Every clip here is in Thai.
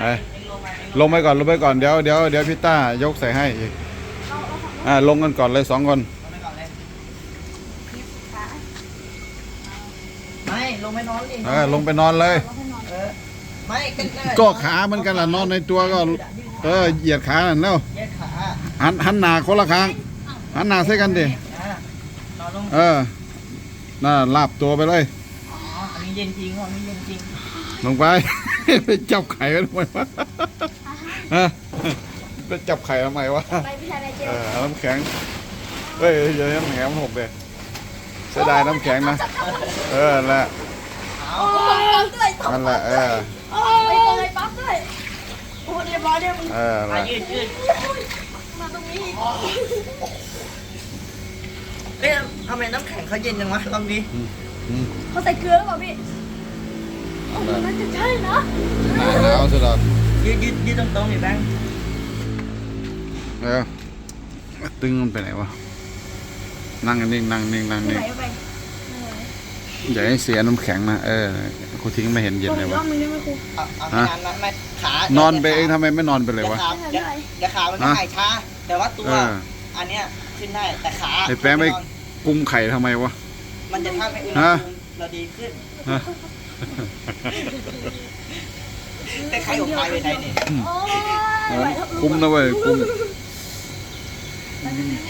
ไปลงไปก่อนลงไปก่อนเดี๋ยวเดี๋ยวเดี๋ยวพี่ต้ายกใส่ให้อีกอ่าลงกันก่อนเลยสองคนลงไปก่อนเลยไม่ลงไปนอนดิเออลงไปนอนเลย เออไม่กันก็ขาเหมือนกันล่ะนอนในตัวก็ เออเหยียดขาหน่อยแล้วแยกขาหันหันหน้าคนละข้างหันหน้าใส่กันดิอะนอนลงเออน่าลาบตัวไปเลยอ๋ออันนี้เย็นจริงอันนี้เย็นจริง ลงไป ไปจับไข่กันทำไมวะฮะไปจับไข่ทำไมวะไปพี่ชายในเจเอลอเอาน้ำแข็งเฮ้ยอย่าให้น้ำแข็งมันหกเลยเสียดายน้ำแข็งนะ เออนั่นแหละโอ้ยปั๊บด้วยนั่นแหละเออโอ้ยไปปั๊บด้วยโอ้ยเรียบร้อยเนี่ยมึงเออนั่นแหอะละยืดยืดมาตรงนี้อีกเอ๊ะทำไมน้ำแข็งเขาเย็นจังวะลองดิอืมเขาใส่เกลือหรือเปล่าพี่โอ้ย น่าจะใช่นะหนาวหนาวสุดแล้วยืดยืดยืดตรงๆดิแบงค์เออตึงมันไปไหนวะ นั่งนิ่งนั่งนิ่งนั่งที่นิ่ไหงนไปอย่าให้เสียน้ำแข็งนะ เออครูทิ้งไม่เห็นเย็นตัวเลอียกรวะอบนึงได้ไหมครูเอาเอาไม่นานนะไม่ขานนอนไปเองทำไมไม่นอนไปเลยวะขาเดี๋ยวเดี๋ยวขามันจะฮะหายช้า แต่ว่าตัวเอออันเนี้ยขึ้นได้ แต่ขาไอ้แป๊ะไม่กุมไข่ทำไมวะ มันจะทำให้อุณหฮะภูมิเราดีขึ้นฮะ แต่ใครของใครไปไหนเนี่ยโอ้ยไหวเถอะคุ้มนะเว้ยคุ้ม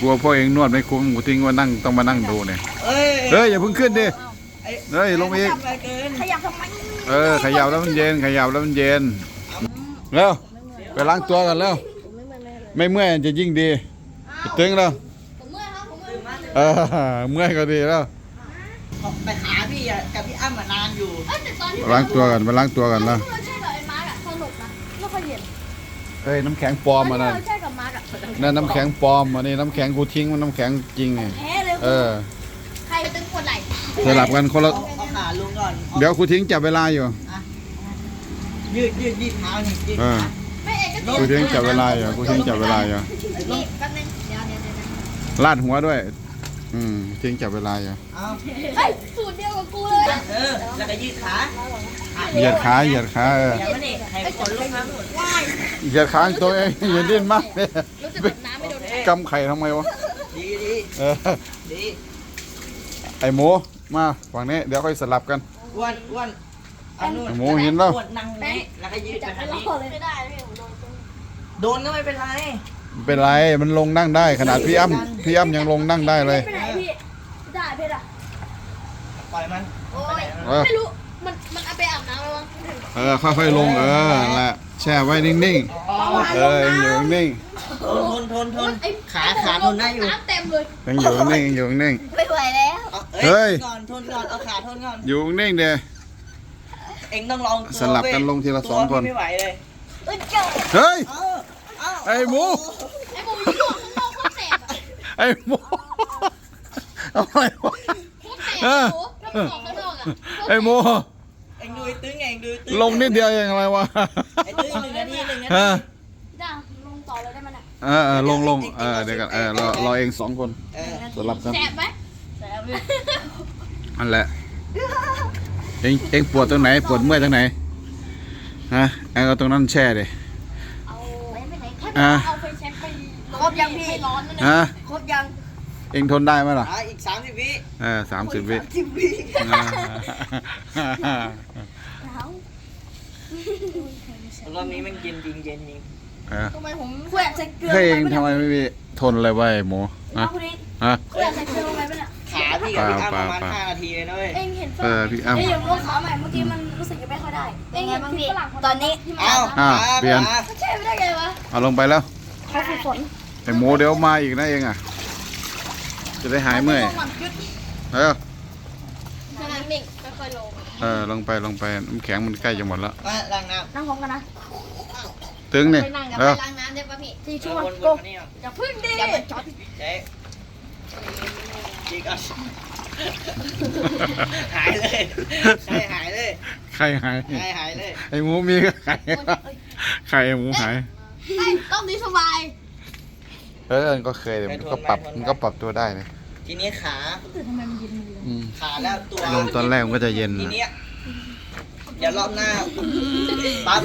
กลัวพ่อเองนวดไม่คุ้มกูทิ้งว่านั่งต้องมานั่งดูเนี่ยเอ้ยเฮ้ยอย่าเพิ่งขึ้นดิไอ้เฮ้ยลงไปอีกขยับไปเกินขยับทำไมเออขยับแล้วมันเย็นขยับแล้วมันเย็นเร็วไปล้างตัวกันแล้วผมไม่เมื่อยเลยไม่เมื่อยจะยิ่งดีไปตึงแล้วผมเมื่อยครับผมเมื่อยเออเมื่อยก็ดีแล้ว แต่ขาพี่อะกับพี่อ้ำมานานอยู่ เอ้ยแต่ตอนที่มาล้างตัวกันมาล้างตัวกันแล้วเราใช่กับไอ้มาร์กอะสนุกนะไม่ค่อยเย็นเฮ้ยน้ำแข็งปลอมมานั่นเราใช่กับมาร์กอะนั่นน้ำแข็งปลอมมานี่น้ำแข็งกูทิ้งมันน้ำแข็งจริงไงแพ้เลยเออใครตึงปวดไหล่สลับกันคนละเอาเอาขาลงก่อนอาเดี๋ยวกูทิ้งจับเวลาอยู่ยืดยืดยืดเท้านี่ยืดเออขาไม่เอกก็กูทิ้งจับเวลาอยู่กูทิ้งจับเวลาอยู่นี่แป๊บนึงเดี๋ยวเดี๋ยวเดี๋ยวเดี๋ยวลาดหัวด้วย อืมทิ้งจับเวลาอยู่เอาเฮ้ยสูตรเดียวกับกูเลยเออ แล้วก็ยืดขาเหยียดขาเหยียดขาเอออย่ามาเนี่ยให้คนลุกนะเหยียดขาตัวเองอย่าดิ้นมากเนี่ยรู้สึกแบบน้ำไม่โดนกำไข่ทำไมวะดีดีเออดีไอหมูมาฝั่งนี้เดี๋ยวค่อยสลับกันอ้วนอ้วนเอานู่นหมูเห็นแล้วอ้วนนั่งนี้แล้วก็ยืดไปจับทางไม่นี้รอดเลยไม่ได้พี่ผมโดนตรงโดนก็ไม่เป็นไร ไม่เป็นไรมันลงนั่งได้ ขนาดพี่อ้ำพี่อ้ำยังลงนั่งได้เลย ไปไหนพี่ได้เพชรอะปล่อยมันโอ้ยเออ ไม่รู้ มัน มันเอาไปอาบน้ำแล้วมั้งเออค่อยๆลงเออนั่นแหละแช่ไว้นิ่งอ๋อๆเออยังอยู่นิ่งทนทนทนทนไอ้ขาขาทนได้อยู่ น้ำเต็มเลยๆยังอยู่นิ่งๆอยู่นิ่ง ไม่ไหวแล้ว เอาเฮ้เฮ้ย ยก่อนทนก่อน เอาขาทนก่อนๆอยู่นิ่งๆเดีย เอ็งต้องลองตัวสลับกันเว้ยลงทีละตัวสองคนพี่ไม่ไหวเลยเอ้ยเจ้าเฮ้ย เอาเอา ไอ้หมู ไอ้หมูยี่ห้อข้างนอกโคตรแสบอะไอ้หมูเอาไปวะโคตรแสบหมูถ้ามันออกข้างนอกอะไอ้หมู เอ็งดูไอ้ตึ้งเอ็งดูไอ้ตึ้งลงนิดเดียวเองอะไรวะไอ้ตึ้งหนึ่งนาทีหนึ่งนาฮะทีจ้าลงต่อเลยได้ไหมน่ะเออเออลงลงเออเดี๋ยวกันเออรอรอเองสองคนเออสลับกันแสบไหมแสบเลยนั่นแหละเองเองปวดตรงไหนปวดเมื่อยตรงไหนฮะเองเอาตรงนั้นแช่ดิเอาไปไหนแค่ อะ เอาไฟแช็กไปครบยังพี่ร้อนนั่นฮะครบยังเองทนได้ไหมล่ะอะอีกสามสิบวิเออสามสิบวิสิบวิอ่ารอบนี้มันเย็นจริงเย็นจริงเออทำไมผมแขวะใส่เกลือเฮ้ยเองทำไมไม่มีทนเลยเวะไอ้หมูเอาฮะคนนี้ฮะ แขวะใส่เกลือลงไปปะเนี่ยขา พี่กับพี่อ้ำประมาณเปล่าเปล่าห้านาทีเลยนะเว้ย เองเห็นฝเอรั่งอพี่อ้ำเอ้ยอย่างลงขาใหม่เมื่อกี้มันรู้สึกจะไม่ค่อยได้ เองเห็นพี่ฝรั่งตอนนี้ที่มันเอ้าอะเปลี่ยนมาเขาแช่ไม่ได้ไงวะเอาลงไปแล้วเขาฝึกฝนไอ้หมูเดี๋ยวมาอีกนะเองอะ จะได้หายเมื่อยมันหยุดเออขนาดนิ่งค่อยๆลงเออลงไปลงไปน้ำแข็งมันใกล้จะหมดแล้วมาล้างน้นั่งพร้อมกันนะตึงนี่ไปนั่งกับเอไปอล้างน้ำได้ปะพี่สี่ำชั่วโมงวนโกๆมานี่ก่อนอย่าพึ่งดิอย่าเปิดช็อตเจ๊ จีก่อนหายเลยใครหายเลยไข่หาย ใครหายเลยไอ้หมูมีก็ไข่ไข่ไอ้หมูหายไอ้ต้องนี้สบายเออมันก็เคยเดี๋ยวมันก็ปรับมันก็ปรับตัวได้เลยทีนี้ขาตื่นทำไมมันเย็นมือ อืมขาแล้วตัวลมตอนแรกมันก็จะเย็นทีนะ เนี้ย เดี๋ยวรอบหน้าปั๊บ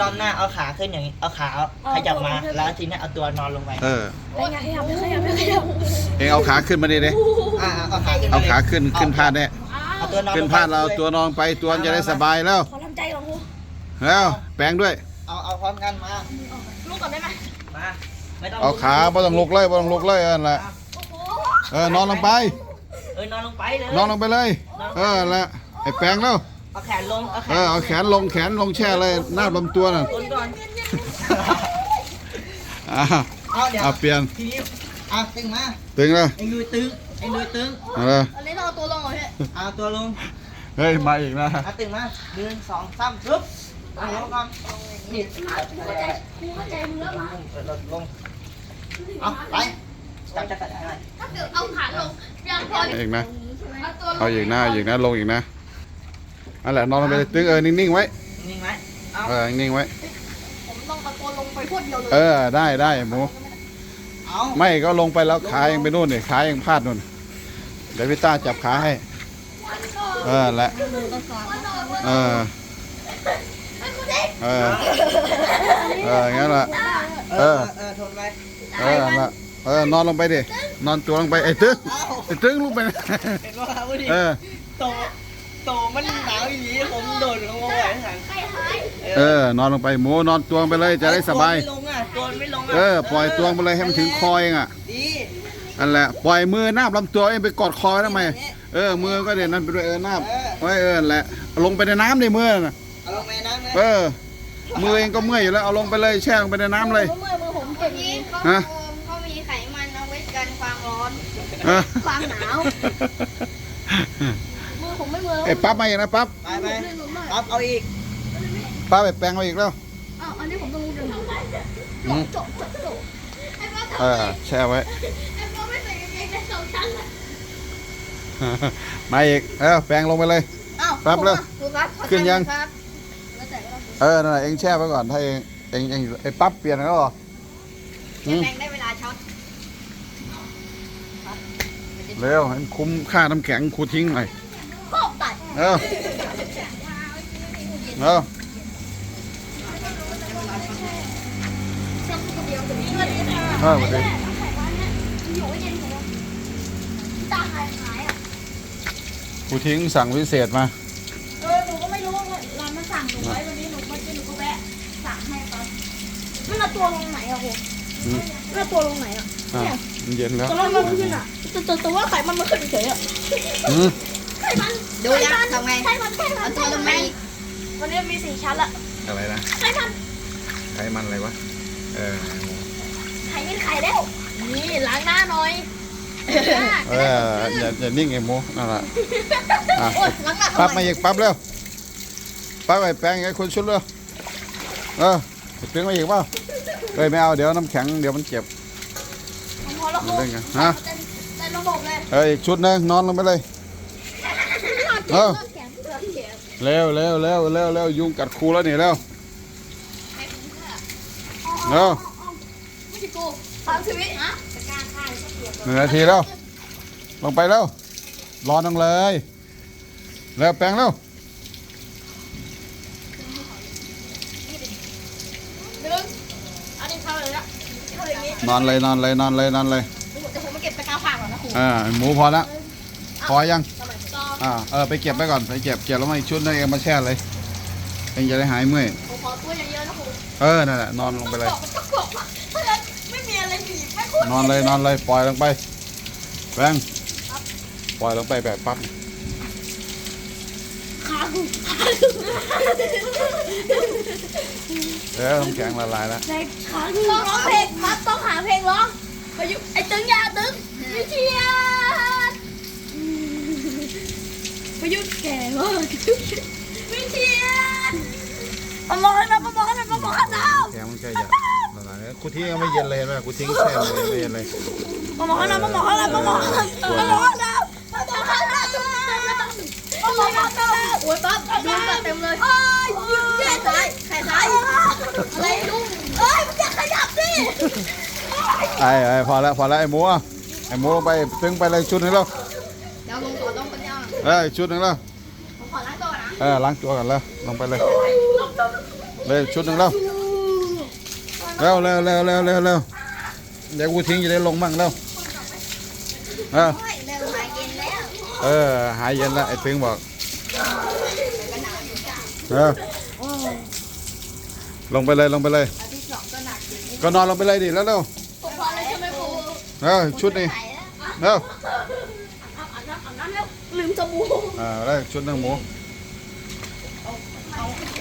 รอบหน้าเอาขาขึ้นอย่างนี้เอาขาขยับมา แล้วทีนี้เอาตัวนอนลงไปเออไม่ไงขยับไม่ขยับไม่ขยับเองเอาขาขึ้นมาดิเด้อ่าเอาขาขึ้นเอาขาขึ้นขึ้นพาดเนี่ยเอาตัวนอนขึ้นพาดเราเอาตัวนอนไปตัวจะได้สบายแล้วขอทำใจก่อนครูแล้วแปลงด้วย เอาเอาพร้อมกันมาลูกก่อนได้ไหมมาไม่ต้องเอาขาบ่ต้องลุกเลยบ่ต้องลุกเลยเออนั่นแหละโอ้โหเออนอนลงไปเออนอนลงไปเลยนอนลงไปเลย เออนั่นแหละไอ้แปลงแล้ว เอาแขนลงเอาแขเอนอเอาแขนลงแขนลงแช่เลยหน้าลำตัวน่ะก้นก่อนอ่าเอาเดี๋ยวเอาเปลี่ยนทีนี้เอาตึงมาตึงแล้วไอ้ลุยตึงไอ้ลุยตึงเอาเลยอันนี้เราเอาตัวลงเหรอพี่เอาตัวลงเฮ้ยมาอีกนะเอาตึงมาหนึ่งสองสามปึ๊บเอาลงก่อนนี่ครูเข้าใจครูเข้าใจมือแล้วมาลงลงเอาไปจับจับจับอะไรถ้าเกิดเอาขาลงยังพอเอาอีกนะ เอาตัวลงเอาอีกนะเอาอีกนะลงอีกนะ นั่นแหละนอนลงไปเลยตึงเออนิ่งๆไว้นิ่งไหมเอาเออนิ่งๆไว้ ผมต้องตะโกนลงไปพูดเดียวเลย เออได้ได้หมูเอาไม่ก็ลงไปแล้วขายังไปนู่นนี่ขายังพลาดนู่นเดี๋ยวพี่ต้าจับขาให้ เออแหละเออเออเอองั้นละเอเอออเออทนไปเออนั่นละเออนอนลงไปดินอนตัวลงไปไอ้ตึ้งเอาไอ้ตึ้งลุกไปนะเห็นว่าวันนี้เออโต โตมันหนาวอย่างนี้ผมโดดลงมาไหวทันใครหายเออ นอนลงไปหมูนอนตัวลงไปเลยจะได้สบาย ตัวไม่ลงอะตัวไม่ลงอะเออ ปล่อยตัวลงไปเลยให้มันถึงคอเองอะดีนั่นแหละ ปล่อยมือนาบลำตัวเองไปกอดคอไว้ทำไม เออ มือก็เด่นนั่นไปด้วยเออนาบไว้เออนั่นแหละ ลงไปในน้ำในมือน่ะเอาลงไปน้ำเลยเออ มือเองก็เมื่อยอยู่แล้ว เอาลงไปเลยแช่ลงไปในน้ำเลย เมื่อมือผมเจ็บที่เขาฮะ เขามีไขมันเอาไว้กันความร้อนเออความหนาวมือผม ไม่มือไอ้ปั๊บมาอีกนะปั๊บไปไปปั๊บเอาอีกปั๊บไปแปลงมาอีกแล้วอ้าวอันนี้ผมต้องรู้ดึงอืมโจบโจบโจบไอ้พ่อเออแช่ไว้ ไอ้พ่อไม่ใส่กางเกงในสองชั้นเลยมาอีกเออแปลงลงไปเลย อ้าวปั๊บเลยครูครับขึ้นยัง ครับแล้วแต่ก็ต้องเออนั่นแหละเองแช่ไว้ก่อนถ้าเองเองเองไอ้ปั๊บเปลี่ยนแล้วเหรออืมแรงได้เวลาช็อตเร็วให้คุ้มค่าน้ำแข็งครูทิ้งหน่อยครอบตัด เออเออเส้นคนเดียวกับนี้ด้วยนะเออมาดิอยู่ไม่เย็นของเราตาหายหายอะครูทิ้งสั่งพิเศษมา เออ หนูก็ไม่รู้ว่าร้านมันสั่งหนูไว้วันนี้หนูมากินหนูก็แวะสั่งให้ไปมันเอาตัวลงไหนอะครูอืมมันเอาตัวลงไหนอะอะมันเย็นแล้วตอนนั้นมันขึ้นอะแต่แต่แต่ว่าไขมันมันขึ้นเฉยๆอะอืมไขมัน ดูยังทำไงไขมันไขมัเอานตัวลงมาอีกวันนี้มีสี่ชั้นละอะไรนะไขมันไขมันอะไรวะ เออ ไขมันไข่แล้ว นี่ล้างหน้าหน่อยเอออย่าอย่านิ่งไอ้หมูนั่นแหละอะโอ๊ยล้างหน้าปั๊บทำไมมาอีกปั๊บเร็วปั๊บไปแปลงไอ้คนชุดเร็วเออถึงมาอีกเปล่าเอ้ยไม่เอาเดี๋ยวน้ำแข็งเดี๋ยวมันเจ็บพอแล้วครูเล่นกันฮะ เต้นเต้นระบบเลยเอ้ยอีกชุดหนึงนอนลงไปเลย เออแขนเพื่อแขนเร็วเร็วเร็วเร็วเร็วยุงกัดครูแล้วนี่เร็วเร็วไม่ใช่กูสามชีวิตนะหนึ่งนาทีแล้ว ลงไปแล้วรอนังเลยเร็วแปลงเร็วหนึ่งอันนี้เท่าเลยละเท่าอย่างนี้นอนเลยนอนเลยนอนเลยนอนเลยเดี๋ยวผมมาเก็บตะกร้าฝากก่อนนะครูอ่าหมูพอแล้วพอยังสมัยต่ ออ่าเออไปเก็บไปก่อนไปเก็บเก็บแล้วมาอีกชุดนึงเองมาแช่เลยเองจะได้หายเมื่อยผมขอตัวเยอะๆนะครูเออนั่นแหละนอนลงไปเลยต้องบอกว่าเพราะฉะนั้นไม่มีอะไรหนีบไม่พูดนอนเลยนอนเลยปล่อยลงไปแบงปล่อยลงไปแบบปั๊บขากูเออน้ำแข็งละลายแล้ว ในขากูต้องร้องเพลงปั๊บต้องหาเพลงร้องไปยุไอ้ตึงอยาตึ มากวิเชียนมามองให้นะมามองให้นะมามองให้นะแข็งมันใกล้จะละลายแล้วกูทิ้งยังไม่เย็นเลยไหมกูทิ้งแช่เลยไม่เย็นเลยมามองให้นะมามองให้นะมามองให้นะมามองให้นะมามองให้นะมามองให้นะโอ้ยปั๊บดูแบบเต็มเลยโอ้ยแขนซ้ายแขนซ้ายอะไรลุงเอ้ยมันจะขยับสิไอ้ไอ้พอแล้วพอแล้วไอ้หมูอะไอ้หมูลงไปตึงไปเลยชุดหนึงแล้วเดี๋ยวลงตัวต้องกันยังเอออีกชุดหนึงแล้ว เออล้างตัวกันแล้วลงไปเลยเลยชุดหนึ่งแล้วเร็วเร็วเร็วเร็วเร็วเร็วเดี๋ยวกูทิ้งจะได้ลงมั่งแล้วเออเออหายเย็นแล้วไอ้ตึงบอกเออลงไปเลยลงไปเลย ก็นอนลงไปเลยดิแล้วเร็วเออชุดนี้เร็วอาบน้ำแล้วลืมสบู่อ่าแล้วชุดหนึ่งหมู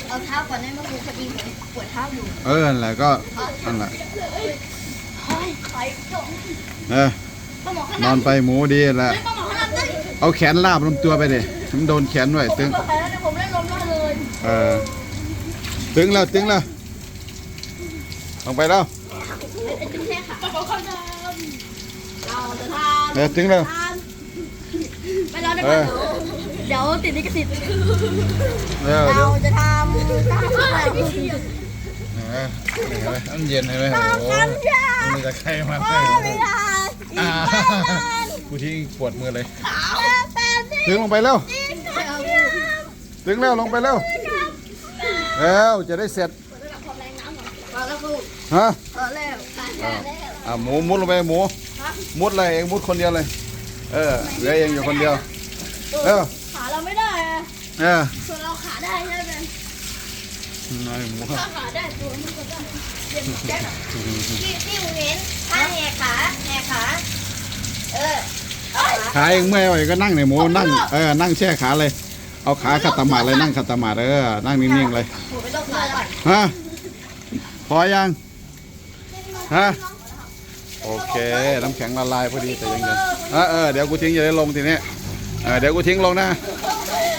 เอาเท้าก่อนได้ไหมครูพอดีผมปวดเท้าอยู่เออนั่นแหละก็นั่นแหละเฮ้ยไปจบเออป้าหมอขนอนไปหมูดีแหละป้าหมอขนาดได้เอาแขนลาบลำตัวไปดิมันโดนแขนไว้ตึงไปแล้วเดี๋ยวผมเล่นลมได้เลยเออตึงแล้วตึงแล้วลงไปแล้วไอ้งแค่ขาป้าหมอขนาดเราจะทเออตึงแล้วำไปแล้วได้ไหม เดี๋ยวติดลิขสิทธิ์เออเดี๋เรายวจะทำตามขั้นตอนเห็นไหมเห็นไหมมันเย็นเห็นไหมโอ้โหมันจะใครมาใครมาไม่ได้อ่ากูที่ปวดมือเลย แปดสิบตึงลงไปแล้วตึงแล้วลงไปแล้วแล้วจะได้เสร็จมาแล้วครูฮะเออแล้วแล้วอ่าหมูมุดลงไปหมูมุดเลยเองมุดคนเดียวเลย เออเหลือเองอยู่คนเดียวเออ เออส่วนเราขาได้ใช่ไหมนายหมูครับถ้าขาได้ตัวมันก็ได้เจ็บแจ๊กอะที่ที่มึงเห็นถ้าแหกขาแหกขาเออขาเองเมื่อยไหวก็นั่งในหมูนั่งเออนั่งแช่ขาเลย เอาขาขัดตะหมาดเลยนั่งขัดตะหมาดเออนั่งนิ่งๆเลยผมไม่ต้องขาก่อนฮะพอยังฮะโอเค น้ำแข็งละลายพอดีแต่ยังเย็นเออเออเดี๋ยวกูทิ้งจะได้ลงทีนี้เออเดี๋ยวกูทิ้งลงนะเอ